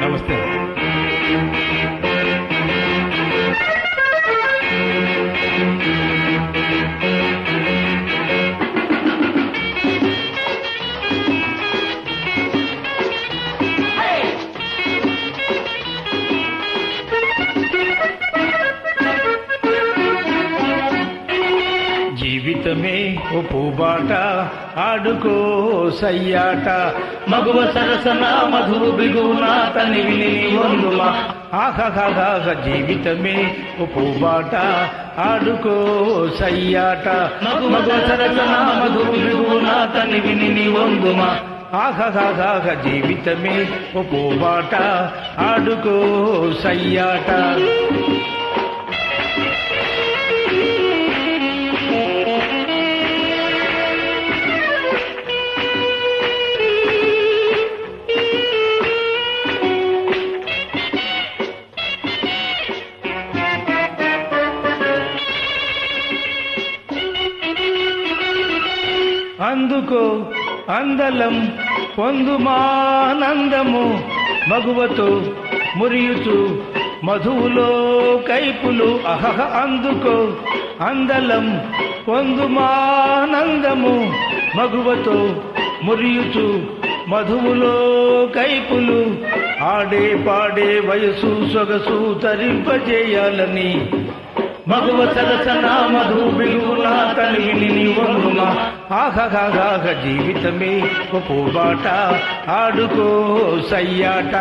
Namastê. జీవితమే ఓ పూబాట ఆడుకో సయ్యాట. మగువ సరసన మధువు బిగున తని విని వందుమా. ఆహహహ జీవితమే ఓ పూబాట ఆడుకో సయ్యాట. మగువ సరసన మధువు బిగున తని విని వందుమా. ఆహహహ జీవితమే ఓ పూబాట ఆడుకో సయ్యాట. అందుకో అందలం పొందుమానందము మగువతో మురియుచు మధువులో కైపులు. అహహ అందుకో అందలం పొందుమానందము మగువతో మురియుచు మధువులో కైపులు. ఆడే పాడే వయసు సొగసు తరింపజేయాలని మగువ సరసన మధు బిగున తనివిని నీవనుమా ఆహగాగాగ జీవితమే పూబాట ఆడుకో సయ్యాట.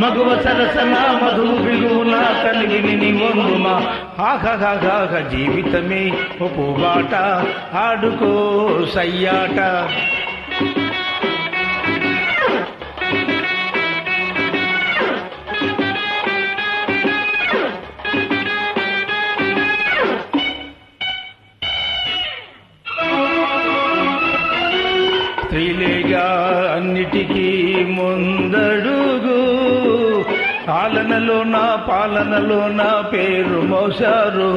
మగువ సరసన మధు బిగునా కలిగిని నీవనుమా ఆహగాగాగ జీవితమే పూబాట ఆడుకో సయ్యాట. స్త్రీలేగా అన్నిటికీ ముందడుగు. పాలనలో నా పాలనలో నా పేరు మోసారు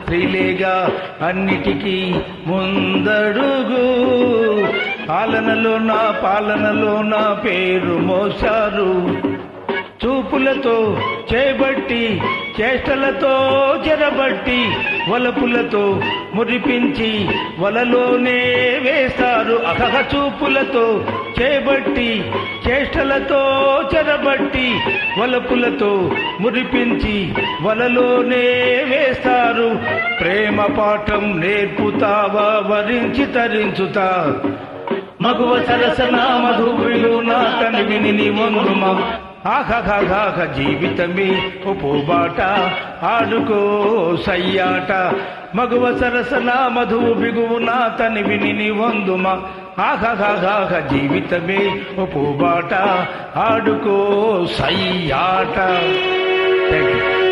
స్త్రీలేగా అన్నిటికీ ముందడుగు. పాలనలో నా పాలనలో నా పేరు మోసారు చూపులతో చేబట్టి చేష్టలతో చెరబట్టి వలపులతో మురిపించి వలలోనే వేస్తారు అహహ చూపులతో చేబట్టి చేష్టలతో చెరబట్టి వలపులతో మురిపించి వలలోనే వేస్తారు ప్రేమ పాఠం నేర్పుతావా వరించి తరించుతా. మగువ సరసన మధువులు నా కనివిని వంగుమా ఆహగాగాహ జీవితమే ఉపోబాట ఆడుకో సయ్యాట. మగువ సరసన మధువు బిగువు నా తని విని నీ వందుమా జీవితమే ఉపోబాట ఆడుకో సయ్యాట. Thank you